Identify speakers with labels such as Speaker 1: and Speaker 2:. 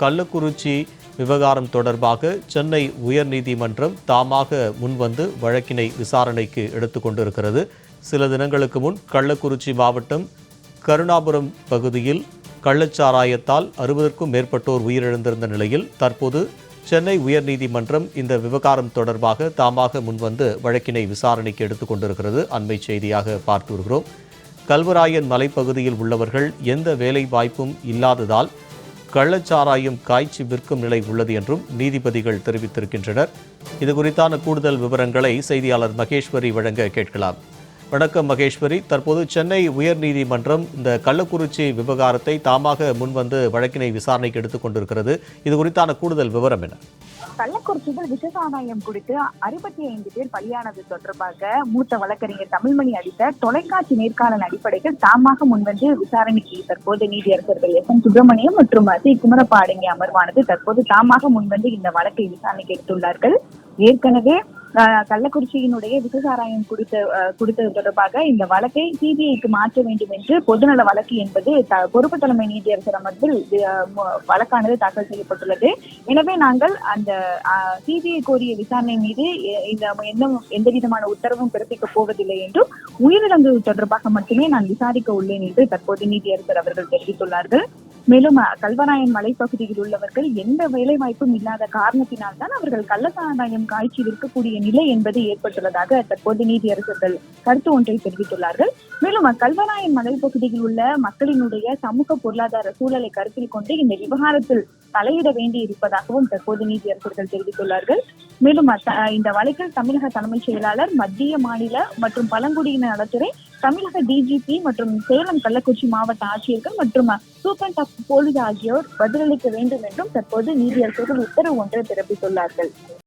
Speaker 1: கள்ளக்குறிச்சி விவகாரம் தொடர்பாக சென்னை உயர்நீதிமன்றம் தாமாக முன்வந்து வழக்கினை விசாரணைக்கு எடுத்துக்கொண்டிருக்கிறது சில தினங்களுக்கு முன் கள்ளக்குறிச்சி மாவட்டம் கருணாபுரம் பகுதியில் கள்ளச்சாராயத்தால் அறுபதற்கும் மேற்பட்டோர் உயிரிழந்திருந்த நிலையில் தற்போது சென்னை உயர்நீதிமன்றம் இந்த விவகாரம் தொடர்பாக தாமாக முன்வந்து வழக்கினை விசாரணைக்கு எடுத்துக்கொண்டிருக்கிறது அண்மை செய்தியாக பார்த்து வருகிறோம். கல்வராயன் மலைப்பகுதியில் உள்ளவர்கள் எந்த வேலை வாய்ப்பும் இல்லாததால் கள்ளச்சாராயம் காய்ச்சி விற்கும் நிலை உள்ளது என்றும் நீதிபதிகள் தெரிவித்திருக்கின்றனர். இது குறித்தான கூடுதல் விவரங்களை செய்தியாளர் மகேஸ்வரி வழங்க கேட்கலாம். வணக்கம் மகேஸ்வரி. தற்போது சென்னை உயர்நீதிமன்றம் இந்த கள்ளக்குறிச்சி விவகாரத்தை தாமாக முன்வந்து வழக்கினை விசாரணைக்கு எடுத்துக் கொண்டிருக்கிறது. இது குறித்தான கூடுதல் விவரம் என்ன?
Speaker 2: கள்ளக்குறிச்சியில் விஷசாராயம் குறித்து அறுபத்தி ஐந்து பேர் பலியானது தொடர்பாக மூத்த வழக்கறிஞர் தமிழ்மணி அளித்த தொலைக்காட்சி நேர்காணல் அடிப்படையில் தாமாக முன்வந்து விசாரணைக்கு தற்போது நீதியரசர்கள் எஸ் என் சுப்பிரமணியம் மற்றும் சி குமரப்பா அடங்கிய அமர்வானது தற்போது தாமாக முன்வந்து இந்த வழக்கை விசாரணைக்கு எடுத்துள்ளார்கள். ஏற்கனவே கள்ளக்குறிச்சியினுடைய விசசாராயம் கொடுத்த கொடுத்தது தொடர்பாக இந்த வழக்கை சிபிஐக்கு மாற்ற வேண்டும் என்று பொதுநல வழக்கு என்பது பொறுப்பு தலைமை நீதியரசர் அமர்வில் வழக்கானது தாக்கல் செய்யப்பட்டுள்ளது. எனவே நாங்கள் அந்த சிபிஐ கோரிய விசாரணை மீது இந்த எந்த எந்த விதமான உத்தரவும் பிறப்பிக்க போவதில்லை என்றும் உயிரிழந்தது தொடர்பாக மட்டுமே நான் விசாரிக்க உள்ளேன் என்று தற்போது நீதியரசர் அவர்கள் தெரிவித்துள்ளார்கள். மேலும் கல்வராயன் மலைப்பகுதியில் உள்ளவர்கள் எந்த வேலை வாய்ப்பும் இல்லாத காரணத்தினால் தான் அவர்கள் கள்ளசாராயம் காய்ச்சி விற்கக்கூடிய நிலை என்பது ஏற்பட்டுள்ளதாக தற்போது நீதியரசர்கள் கருத்து ஒன்றை தெரிவித்துள்ளார்கள். மேலும் அஹ், கல்வராயன் மலைப்பகுதியில் உள்ள மக்களினுடைய சமூக பொருளாதார சூழலை கருத்தில் கொண்டு இந்த விவகாரத்தில் தலையிட வேண்டி இருப்பதாகவும் தற்போது நீதியரசர்கள் தெரிவித்துள்ளார்கள். மேலும் அத்த- இந்த வழக்கில் தமிழக தலைமைச் செயலாளர் மத்திய மாநில மற்றும் பழங்குடியின நலத்துறை தமிழக டிஜிபி மற்றும் சேலம் கள்ளக்குறிச்சி மாவட்ட ஆட்சியர்கள் மற்றும் சூப்பர் ஆஃப் போலீஸ் ஆகியோர் பதிலளிக்க வேண்டும் என்றும் தற்போது நீதியரசர்கள் உத்தரவு ஒன்றை பிறப்பித்துள்ளார்கள்.